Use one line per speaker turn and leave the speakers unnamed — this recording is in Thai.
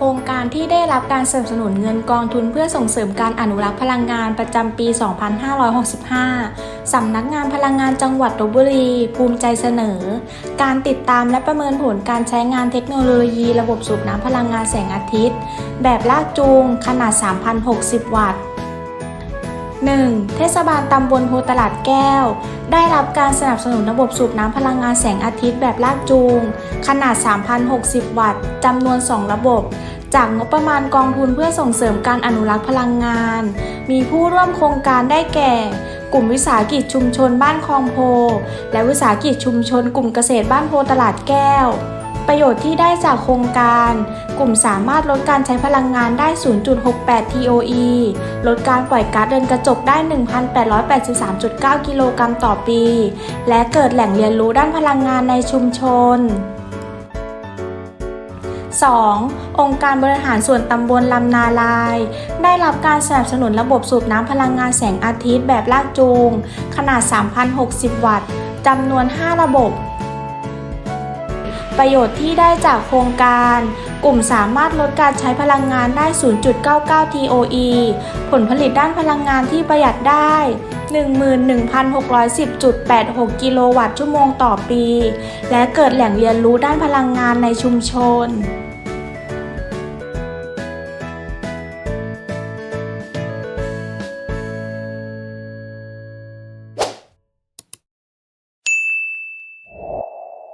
ครงการที่ได้รับการสนับสนุนเงินกองทุนเพื่อส่งเสริมการอนุรักษ์พลังงานประจำปี 2565 สำนักงานพลังงานจังหวัดลบบุรี ภูมิใจเสนอ การติดตามและประเมินผลการใช้งานเทคโนโลยี ระบบสูบน้ำพลังงานแสงอาทิตย์ แบบลากจูงขนาด 3,060 วัตต์ 1. เทศบาลตำบลโพตลาดแก้ว ได้รับการสนับสนุนระบบสูบน้ำพลังงานแสงอาทิตย์แบบลากจูง ขนาด 3,060 วัตต์จำนวน 2 ระบบ จากงบประมาณกองทุนเพื่อส่งเสริมการอนุรักษ์พลังงาน มีผู้ร่วมโครงการได้แก่ กลุ่มวิสาหกิจชุมชนบ้านคลองโพ และวิสาหกิจชุมชนกลุ่มเกษตรบ้านโพตลาดแก้ว ประโยชน์ที่ได้จากโครงการ กลุ่มสามารถลดการใช้พลังงานได้ 0.68 TOE ลดการปล่อยก๊าซเรือนกระจกได้ 1,883.9 กิโลกรัมต่อปี และเกิดแหล่งเรียนรู้ด้านพลังงานในชุมชน 2. องค์การบริหารส่วนตำบลลำนาลาย ได้รับการสนับสนุนระบบสูบน้ำพลังงานแสงอาทิตย์แบบลากจูง ขนาด 3,060 วัตต์จำนวน 5 ระบบ ประโยชน์ที่ได้จากโครงการ กลุ่มสามารถลดการใช้พลังงานได้ 0.99 TOE ผลผลิตด้านพลังงานที่ประหยัดได้ 11,610.86 กิโลวัตต์ชั่วโมงต่อปี และเกิดแหล่งเรียนรู้ด้านพลังงานในชุมชน